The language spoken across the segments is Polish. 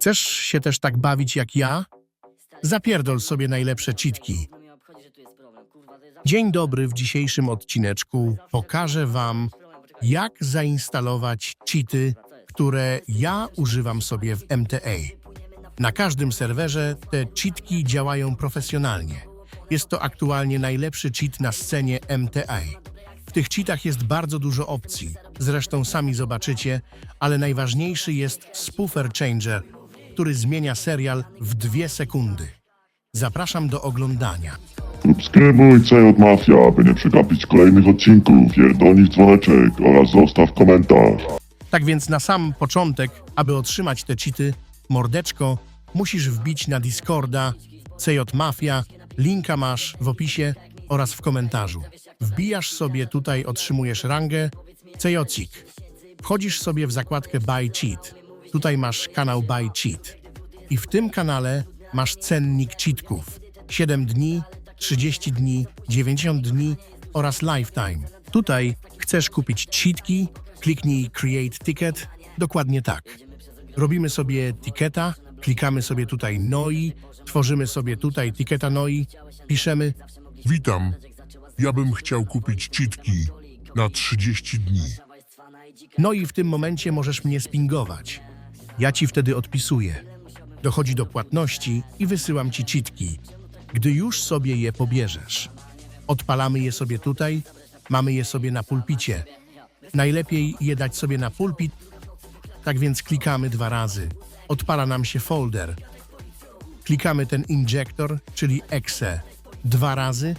Chcesz się też tak bawić jak ja? Zapierdol sobie najlepsze cheatki. Dzień dobry, w dzisiejszym odcineczku pokażę Wam, jak zainstalować cheaty, które ja używam sobie w MTA. Na każdym serwerze te cheatki działają profesjonalnie. Jest to aktualnie najlepszy cheat na scenie MTA. W tych cheatach jest bardzo dużo opcji, zresztą sami zobaczycie, ale najważniejszy jest Spoofer Changer, który zmienia serial w dwie sekundy. Zapraszam do oglądania. Subskrybuj CJ Mafia, by nie przegapić kolejnych odcinków, pierdolnij w dzwoneczek oraz zostaw komentarz. Tak więc na sam początek, aby otrzymać te cheaty, mordeczko, musisz wbić na Discorda CJ Mafia, linka masz w opisie oraz w komentarzu. Wbijasz sobie tutaj, otrzymujesz rangę CJcik. Wchodzisz sobie w zakładkę Buy Cheat. Tutaj masz kanał Buy Cheat. I w tym kanale masz cennik cheatków. 7 dni, 30 dni, 90 dni oraz lifetime. Tutaj chcesz kupić cheatki, kliknij Create Ticket, dokładnie tak. Robimy sobie tiketa, klikamy sobie tutaj NOI, tworzymy sobie tutaj tiketa NOI, piszemy Witam. Ja bym chciał kupić cheatki na 30 dni. No i w tym momencie możesz mnie spingować. Ja ci wtedy odpisuję. Dochodzi do płatności i wysyłam ci cheatki. Gdy już sobie je pobierzesz. Odpalamy je sobie tutaj, mamy je sobie na pulpicie. Najlepiej je dać sobie na pulpit, tak więc klikamy dwa razy. Odpala nam się folder. Klikamy ten injektor, czyli exe, dwa razy.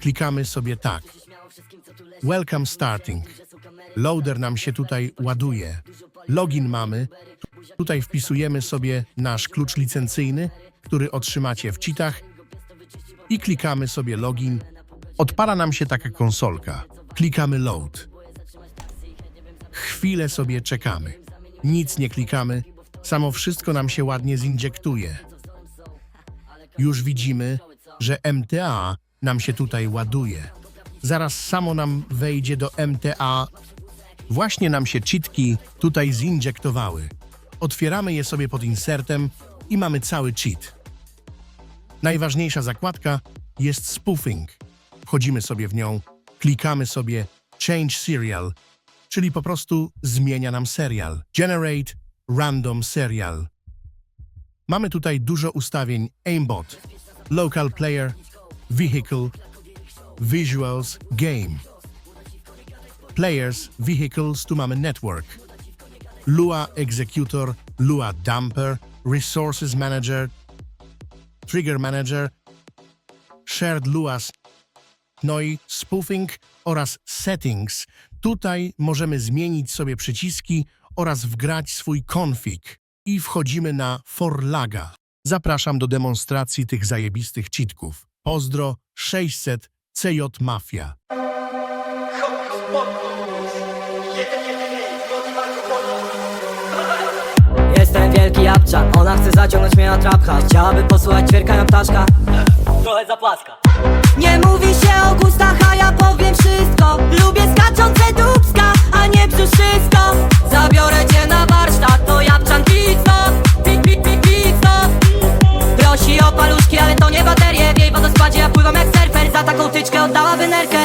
Klikamy sobie tak. Welcome starting. Loader nam się tutaj ładuje. Login mamy. Tutaj wpisujemy sobie nasz klucz licencyjny, który otrzymacie w cheatach i klikamy sobie login. Odpala nam się taka konsolka. Klikamy load. Chwilę sobie czekamy. Nic nie klikamy. Samo wszystko nam się ładnie zinjektuje. Już widzimy, że MTA nam się tutaj ładuje. Zaraz samo nam wejdzie do MTA. Właśnie nam się cheatki tutaj zinjektowały. Otwieramy je sobie pod insertem i mamy cały cheat. Najważniejsza zakładka jest spoofing. Wchodzimy sobie w nią, klikamy sobie Change Serial, czyli po prostu zmienia nam serial. Generate Random Serial. Mamy tutaj dużo ustawień aimbot, local player, vehicle, visuals, game. Players, vehicles, tu mamy network. Lua Executor, Lua Dumper, Resources Manager, Trigger Manager, Shared Luas, no i Spoofing oraz Settings. Tutaj możemy zmienić sobie przyciski oraz wgrać swój config. I wchodzimy na Forlaga. Zapraszam do demonstracji tych zajebistych cheatków. Pozdro 600 CJ Mafia. Japczan, ona chce zaciągnąć mnie na trapka. Chciałaby posłuchać ćwierkania ptaszka. Trochę zapłaska. Nie mówi się o gustach, a ja powiem wszystko. Lubię skaczące dubska, a nie brzuszysko Zabiorę cię na warsztat, to Japczan pi- pizzo Prosi o paluszki, ale to nie baterie. W jej wodospadzie ja pływam jak surfer. Za taką tyczkę oddałaby nerkę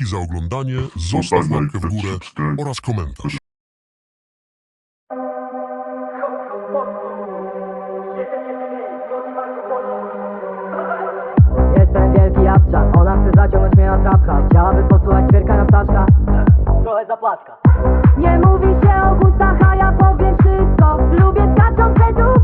Dzięki za oglądanie, zostaw łapkę w górę oraz komentarz. Jestem wielki jabłczan, ona chce zaciągnąć mnie na trapka. Chciałaby posłuchać ćwierka na ptaszka. Trochę zapłatka. Nie mówi się o gustach, a ja powiem wszystko. Lubię skaczące duchy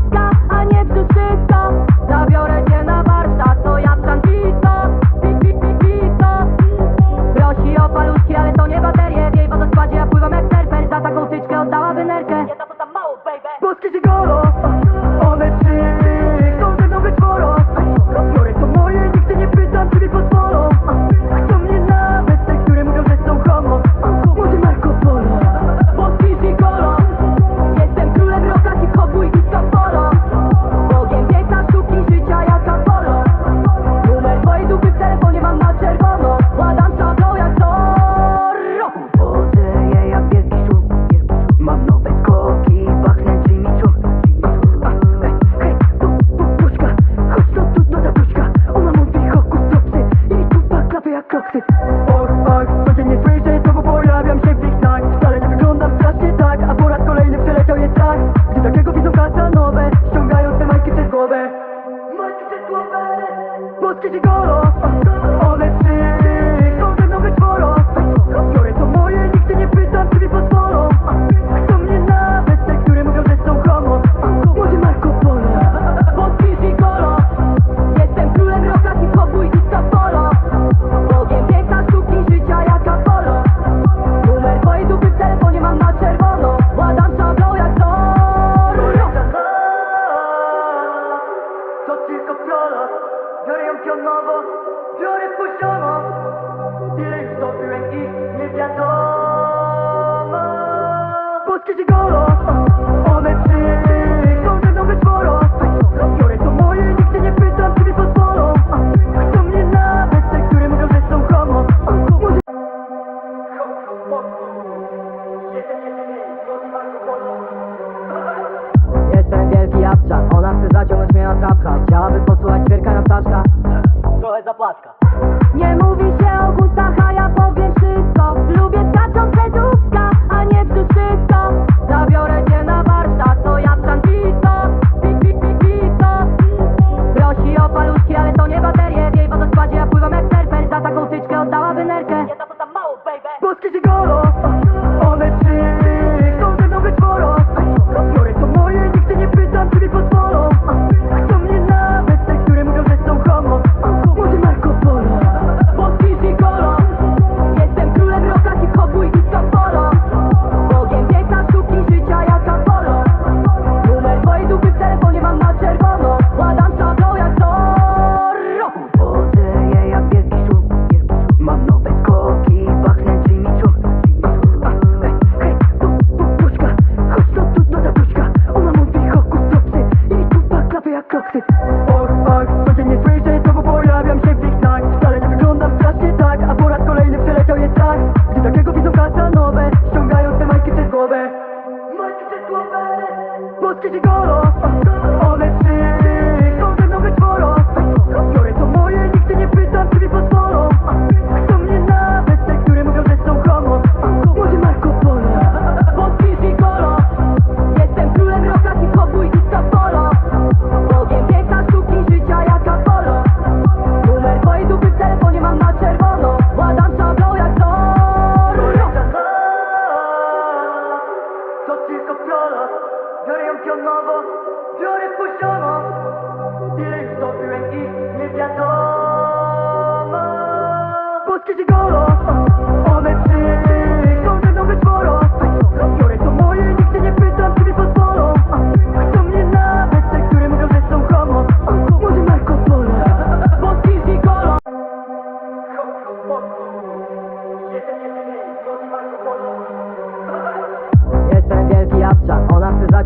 did you go? Oh, oh, let's Ona chce zaciągnąć mnie na trapka. Chciałaby posłuchać ćwierka na ptaszka. Trochę zapłatka. Nie mówi się